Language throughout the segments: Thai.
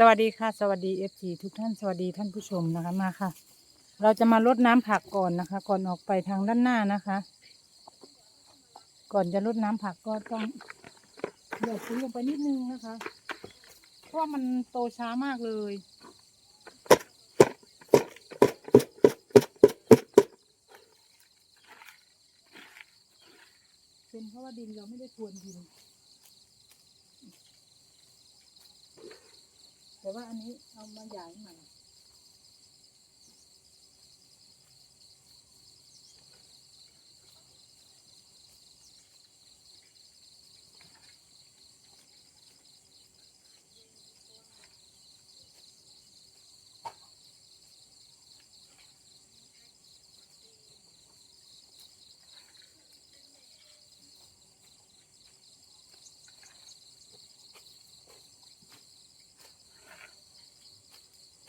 สวัสดีค่ะ สวัสดีเอฟซีทุกท่านสวัสดีท่านผู้ชมนะคะมาค่ะ เราจะมาลดน้ำผักก่อนนะคะ ก่อนออกไปทางด้านหน้านะคะ ก่อนจะลดน้ำผักก็ต้องเดือดซื้อลงไปนิดนึงนะคะ เพราะว่ามันโตช้ามากเลยเป็นเพราะว่าดินเราไม่ได้พรวนดิน แต่ว่าอันนี้เอามาหยายใหม่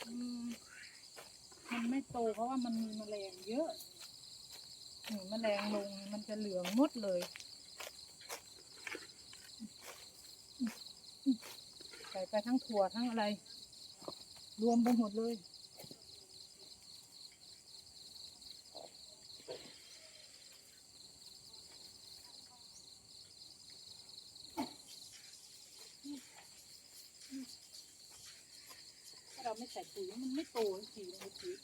อืมมันไม่โตเพราะ ว่ามันมีแมลงเยอะนี่แมลงลงมันจะเหลืองมดเลยใส่ไปทั้งถั่วทั้งอะไร รวมไปหมดเลยถ้าเราไม่ใส่ปุ๋ยมันไม่โตสักทีเลยปุ๋ย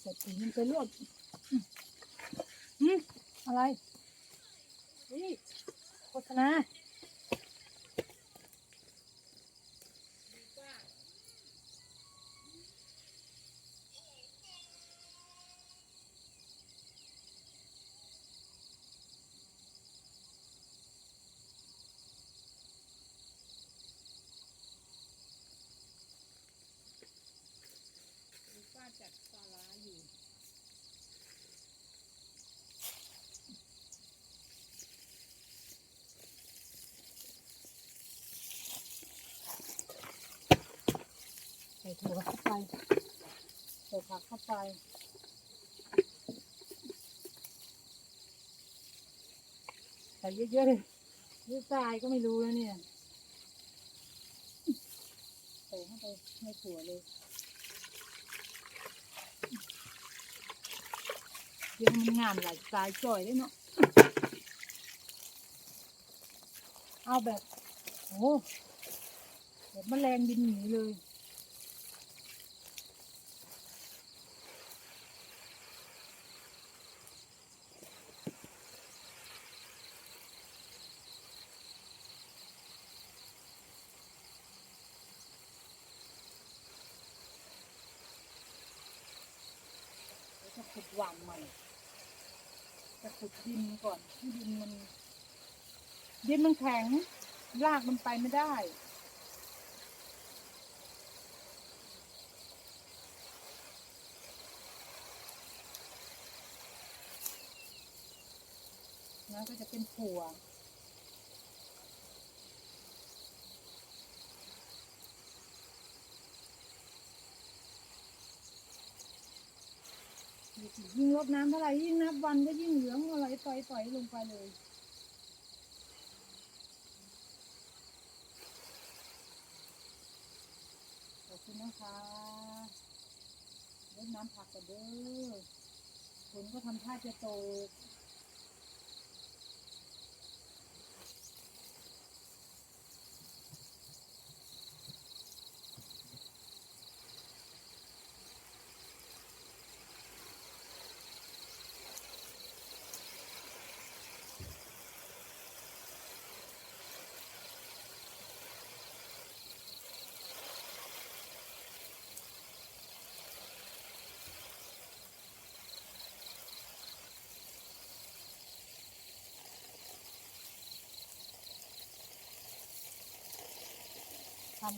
ใส่ปุ๋ยมันไปรวบอืมอะไรนี่โฆษณาจัดปลาร้าอยู่ ใส่ ถั่วเข้าไปใส่ผักเข้าไปใส่เยอะๆเลยยืดทรายก็ไม่รู้แล้วเนี่ยใส่เข้าไปในถั่วเลยเดี๋ยวมันงามหลายสายจ่อยเลยเนาะเอาแบบโอ้แบบแมลงบินหนีเลย แล้วจะขุดหว่านใหม่ จะ ขุดดินก่อนที่ดินมันดินมันแข็งรากมันไปไม่ได้ แล้วก็จะเป็นถั่ว ดน้ำเท่าไหร่ยิ่งนับวันก็ยิ่งเหลืองอะไรต่อยต่อยๆลงไปเลยขอบคุณนะคะลดน้ำผักกันเด้อฝนก็ทำท่าจะตก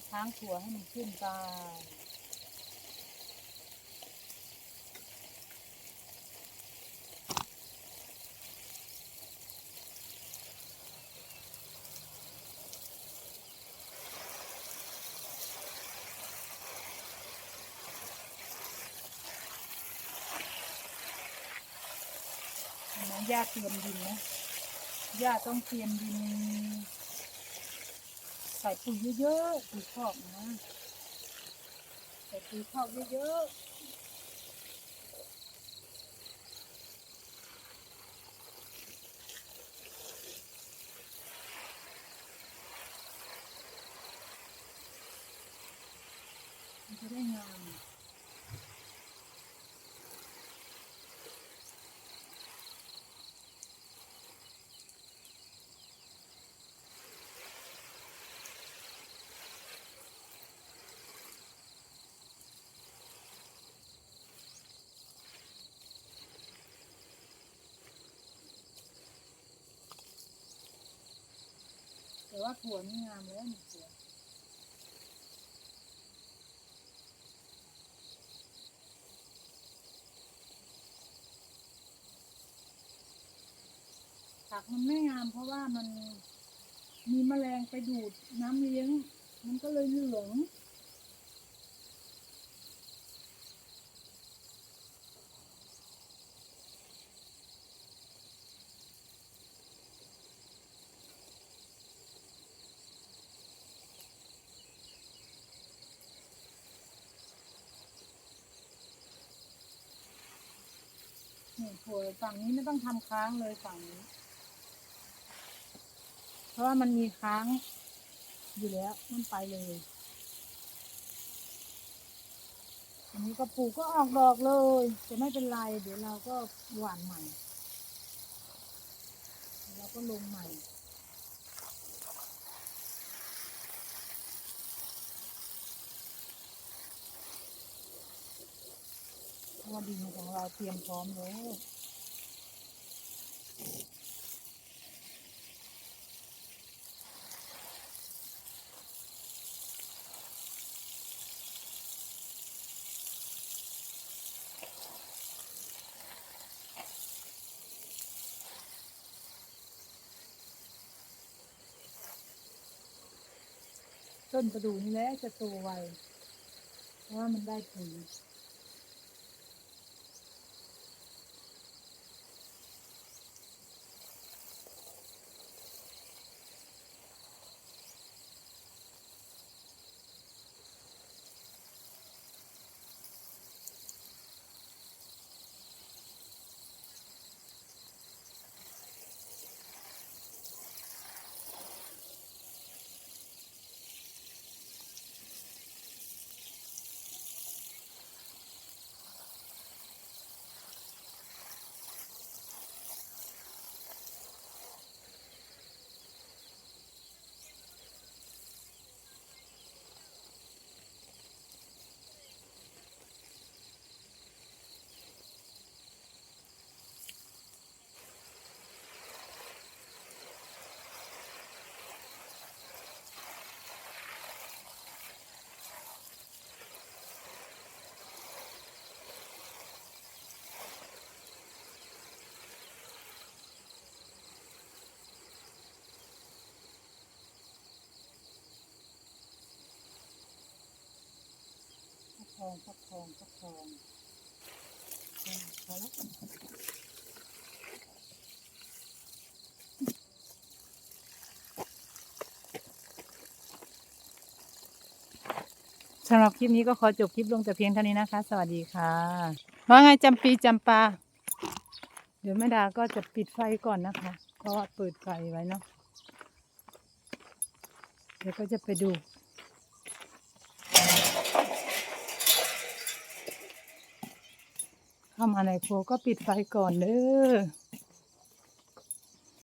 ำค้างถั่วให้มันขึ้นไปห็นไหมย่าเตรียมดินนะย่าต้องเตรียมดิน ใส่ปุ๋ยเยอะๆปุ๋ยคอกนะใส่ปุ๋ยคอกเยอะๆจะได้งาม ว่าถั่วนี่งามแล้วนี่ถั่วผักมันไม่งามเพราะว่ามันมีแมลงไปดูดน้ำเลี้ยง มันก็เลยเหลือง นี่ถั่วฝั่งนี้ไม่ต้องทำค้างเลยฝั่งนี้ เพราะว่ามันมีค้างอยู่แล้วมันไปเลย อันนี้ก็ปลูกก็ออกดอกเลยจะไม่เป็นไร เดี๋ยวเราก็หว่านใหม่ เราก็ลงใหม่ เพราะว่าดินของเราเตรียมพร้อมแล้วต้นประดู่นี่แหละจะโตไว เพราะว่ามันได้ปุ๋ย องฟักทองฟักทองพอแล้วสำหรับคลิปนี้ก็ขอจบคลิปลงแต่เพียงเท่านี้นะคะ สวัสดีค่ะว่าไงจำปีจำปา เดี๋ยวแม่ดาก็จะปิดไฟก่อนนะคะ เพราะว่าเปิดไฟไว้เนาะเดี๋ยวก็จะไปดู เข้ามาในครัวก็ปิดไฟก่อนเด้อ